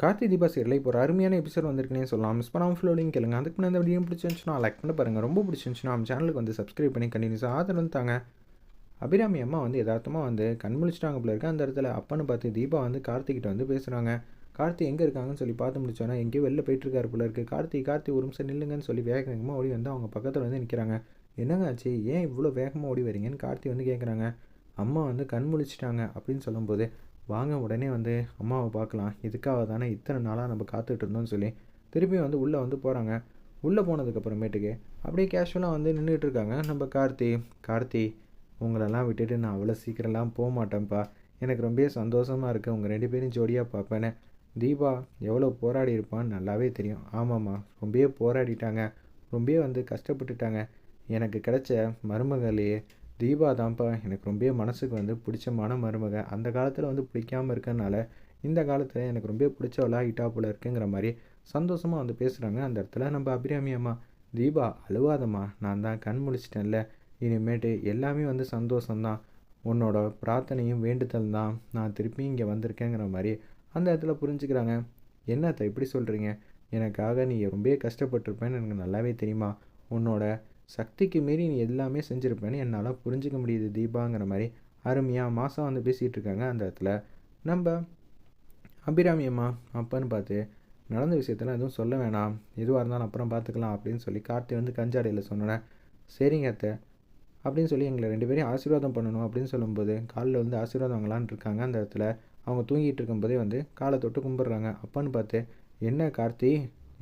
கார்த்தி தீபா சீரில் இப்போ ஒரு அருமையான எபிசோட் வந்திருக்குனே சொல்லலாம். மிஸ் பண்ணாமல் ஃபுல்லோடையும் கேளுங்க. அதுக்கு முன்னாடி இந்த வீடியோ பிடிச்சிருந்துச்சுன்னா லைக் பண்ண பாருங்கள் ரொம்ப பிடிச்சிருந்துச்சுன்னா நம்ம சேனலுக்கு வந்து சப்ஸ்கிரைப் பண்ணி கண்டினியூஸாக ஆதரவு தாங்க. அபிராமி அம்மா வந்து யதார்த்தமாக வந்து கண் முழிச்சிட்டாங்க போல இருக்கு. அந்த இடத்துல அப்பன்னு பார்த்து தீபா வந்து கார்த்திகிட்ட வந்து பேசுகிறாங்க கார்த்தி எங்கே இருக்காங்கன்னு சொல்லி பார்த்து முடிச்சோன்னா எங்கேயோ வெளில போயிட்டுருக்காரு போல இருக்குது கார்த்தி கார்த்தி ஒரு நிமிஷம் நில்லுங்கன்னு சொல்லி வேக வேகமாக ஓடி வந்து அவங்க பக்கத்தில் வந்து நிற்கிறாங்க என்னங்க ஆச்சு? ஏன் இவ்வளோ வேகமாக ஓடி வரீங்கன்னு கார்த்தி வந்து கேட்குறாங்க அம்மா வந்து கண் முழிச்சிட்டாங்க அப்படின்னு சொல்லும்போது வாங்க உடனே வந்து அம்மாவை பார்க்கலாம். இதுக்காக தானே இத்தனை நாளாக நம்ம காத்துட்டு இருந்தோம்னு சொல்லி திருப்பி வந்து உள்ளே வந்து போகிறாங்க உள்ளே போனதுக்கப்புறமேட்டுக்கு அப்படியே கேஷுவலாக வந்து நின்றுட்டு இருக்காங்க. நம்ம கார்த்தி கார்த்தி உங்களெல்லாம் விட்டுட்டு நான் அவ்வளோ சீக்கிரம்லாம் போக மாட்டேன்ப்பா எனக்கு ரொம்ப சந்தோஷமாக இருக்குது உங்கள் ரெண்டு பேரும் ஜோடியாக பார்ப்பேன்னு. தீபா எவ்வளோ போராடி இருப்பான்னு நல்லாவே தெரியும். ஆமாம்மா ரொம்பவே போராடிட்டாங்க. ரொம்பவே வந்து கஷ்டப்பட்டுட்டாங்க. எனக்கு கிடைச்ச மருமகளையே தீபா தான்ப்பா எனக்கு ரொம்ப மனசுக்கு வந்து பிடிச்சமான மருமக. அந்த காலத்தில் வந்து பிடிக்காமல் இருக்கனால இந்த காலத்தில் எனக்கு ரொம்ப பிடிச்சவளா இட்டா போல இருக்குங்கிற மாதிரி சந்தோஷமாக வந்து பேசுகிறாங்க அந்த இடத்துல நம்ம அபிராமி அம்மா. தீபா அழுவாதம்மா. நான் தான் கண் முழிச்சிட்டேன்ல. இனிமேட்டு எல்லாமே வந்து சந்தோஷம்தான். உன்னோட பிரார்த்தனையும் வேண்டுதல் தான். நான் திருப்பி இங்கே வந்திருக்கேங்கிற மாதிரி அந்த இடத்துல புரிஞ்சுக்கிறாங்க. என்னத்தை இப்படி சொல்கிறீங்க எனக்காக நீ ரொம்ப கஷ்டப்பட்டிருப்பேன்னு எனக்கு நல்லாவே தெரியுமா? உன்னோட சக்திக்கு மீறி நீ எல்லாமே செஞ்சுருப்பேன்னு என்னால் புரிஞ்சிக்க முடியுது தீபாங்கிற மாதிரி. அருமையாக மாதம் வந்து பேசிகிட்டு இருக்காங்க அந்த இடத்துல. நம்ம அபிராமி அம்மா பார்த்து நடந்த விஷயத்தெல்லாம் எதுவும் சொல்ல வேணாம். எதுவாக இருந்தாலும் அப்புறம் பார்த்துக்கலாம் அப்படின்னு சொல்லி கார்த்தி வந்து கஞ்சாடையில் சொன்னேன் சரிங்க அத்தை. அப்படின்னு சொல்லி எங்களை ரெண்டு பேரையும் ஆசீர்வாதம் பண்ணணும் அப்படின்னு சொல்லும்போது காலில் வந்து ஆசீர்வாதம் வாங்கலான் இருக்காங்க அந்த இடத்துல. அவங்க தூங்கிட்டு இருக்கும்போதே வந்து காலை தொட்டு கும்பிட்றாங்க. அப்பான்னு பார்த்து என்ன கார்த்தி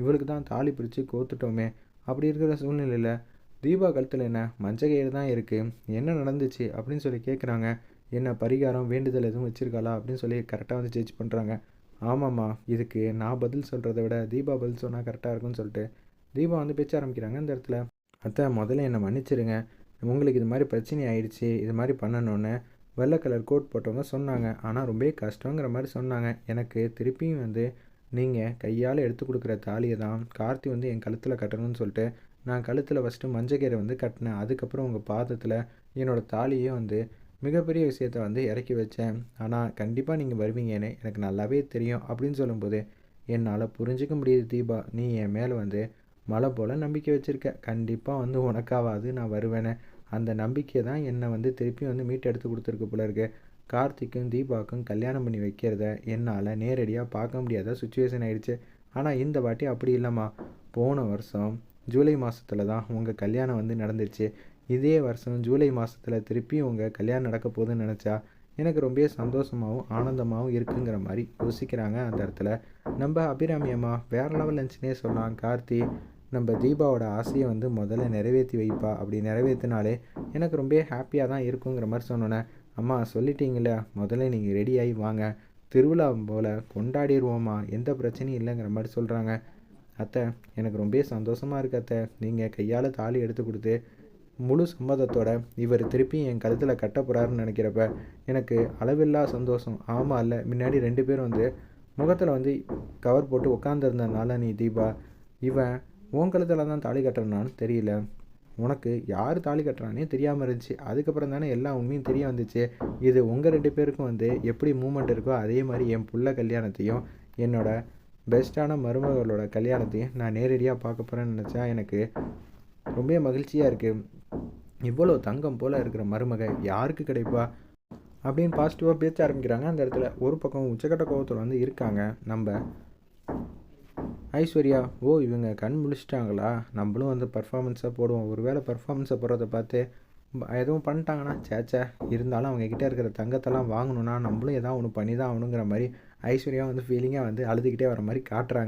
இவளுக்கு தான் தாலி பிரித்து கோத்துட்டோமே. அப்படி இருக்கிற சூழ்நிலையில் தீபா கழுத்தில் என்ன மஞ்சள் தான் இருக்குது என்ன நடந்துச்சு அப்படின்னு சொல்லி கேட்குறாங்க என்ன பரிகாரம் வேண்டுதல் எதுவும் வச்சுருக்காளா அப்படின்னு சொல்லி கரெக்டாக வந்து ஜட்ஜ் பண்ணுறாங்க ஆமாம்மா இதுக்கு நான் பதில் சொல்கிறத விட தீபா பதில் சொன்னால் கரெக்டாக இருக்கும்னு சொல்லிட்டு தீபா வந்து பேச்ச ஆரம்பிக்கிறாங்க இந்த இடத்துல. அத்தை முதல்ல என்னை மன்னிச்சிருங்க. உங்களுக்கு இது மாதிரி பிரச்சனை ஆயிடுச்சு இது மாதிரி பண்ணணுன்னு வெள்ளை கலர் கோட் போட்டவங்க சொன்னாங்க. ஆனால் ரொம்ப கஷ்டங்கிற மாதிரி சொன்னாங்க. எனக்கு திருப்பியும் வந்து நீங்கள் கையால் எடுத்து கொடுக்குற தாலியை தான் கார்த்தி வந்து என் கழுத்தில் கட்டணும்னு சொல்லிட்டு நான் கழுத்தில் ஃபஸ்ட்டு மஞ்சக்கீரை வந்து கட்டினேன். அதுக்கப்புறம் உங்கள் பாதத்தில் என்னோடய தாலியே வந்து மிகப்பெரிய விஷயத்த வந்து இறக்கி வச்சேன். ஆனால் கண்டிப்பாக நீங்கள் வருவீங்கன்னு எனக்கு நல்லாவே தெரியும் அப்படின்னு சொல்லும்போது என்னால் புரிஞ்சிக்க முடியுது தீபா. நீ என் மேலே வந்து மழை போல் நம்பிக்கை வச்சுருக்க. கண்டிப்பாக வந்து உனக்காவாது நான் வருவேனே. அந்த நம்பிக்கை தான் என்னை வந்து திருப்பி வந்து மீட் எடுத்து கொடுத்துருக்கு போல இருக்கு. கார்த்திக்கும் தீபாவுக்கும் கல்யாணம் பண்ணி வைக்கிறத என்னால் நேரடியாக பார்க்க முடியாத சுச்சுவேஷன் ஆயிடுச்சு. ஆனால் இந்த வாட்டி அப்படி இல்லைம்மா. போன வருஷம் ஜூலை மாதத்தில் தான் உங்கள் கல்யாணம் வந்து நடந்துச்சு. இதே வருஷம் ஜூலை மாதத்தில் திருப்பி உங்கள் கல்யாணம் நடக்க போகுதுன்னு நினச்சா எனக்கு ரொம்ப சந்தோஷமாகவும் ஆனந்தமாகவும் இருக்குங்கிற மாதிரி யோசிக்கிறாங்க அந்த இடத்துல. நம்ம அபிராமியம்மா வேறு லெவல் இருந்துச்சுன்னே சொல்லலாம் கார்த்தி நம்ம தீபாவோட ஆசையை வந்து முதல்ல நிறைவேற்றி வைப்பா. அப்படி நிறைவேற்றினாலே எனக்கு ரொம்ப ஹாப்பியாக தான் இருக்குங்கிற மாதிரி சொன்னோன்னே அம்மா சொல்லிட்டீங்களே முதல்ல நீங்கள் ரெடி ஆகி வாங்க. திருவிழா போல் கொண்டாடிடுவோம்மா எந்த பிரச்சனையும் இல்லைங்கிற மாதிரி சொல்கிறாங்க அத்தை எனக்கு ரொம்ப சந்தோஷமாக இருக்கு அத்தை. நீங்கள் கையால் தாலி எடுத்து கொடுத்து முழு சம்மதத்தோட இவர் திருப்பி என் கழுத்தில் கட்ட போகிறாருன்னு நினைக்கிறப்ப எனக்கு அளவில்லா சந்தோஷம். ஆமாம் இல்லை முன்னாடி ரெண்டு பேரும் வந்து முகத்தில் வந்து கவர் போட்டு உட்காந்துருந்தனால நீ தீபா இவன் உன் கழுத்தில் தான் தாலி கட்டுறனான்னு தெரியல. உனக்கு யார் தாலி கட்டுறானே தெரியாமல் இருந்துச்சு. அதுக்கப்புறம் தானே எல்லா உண்மையும் தெரிய வந்துச்சு. இது உங்கள் ரெண்டு பேருக்கும் வந்து எப்படி மூமெண்ட் இருக்கோ அதே மாதிரி என் புள்ள கல்யாணத்தையும் என்னோட பெஸ்ட்டான மருமகளோட கல்யாணத்தையும் நான் நேரடியாக பார்க்க போகிறேன்னு நினச்சா எனக்கு ரொம்ப மகிழ்ச்சியாக இருக்குது இவ்வளோ தங்கம் போல் இருக்கிற மருமக யாருக்கு கிடைப்பா? அப்படின்னு பாசிட்டிவாக பேச ஆரம்பிக்கிறாங்க. அந்த இடத்துல ஒரு பக்கம் உச்சக்கட்ட கோபத்தில் வந்து இருக்காங்க. நம்ம ஐஸ்வர்யா ஓ இவங்க கண் முழிச்சிட்டாங்களா? நம்மளும் வந்து பர்ஃபாமன்ஸாக போடுவோம். ஒரு வேளை பர்ஃபாமன்ஸை போடுறத பார்த்து எதுவும் பண்ணிட்டாங்கன்னா சேச்சா இருந்தாலும் அவங்க கிட்டே இருக்கிற தங்கத்தெல்லாம் வாங்கணுன்னா நம்மளும் எதாவது ஒன்று பண்ணி தான் ஆகணுங்கிற மாதிரி ஐஸ்வர்யா வந்து ஃபீலிங்காக வந்து அழுதுகிட்டே வர மாதிரி காட்டுறாங்க.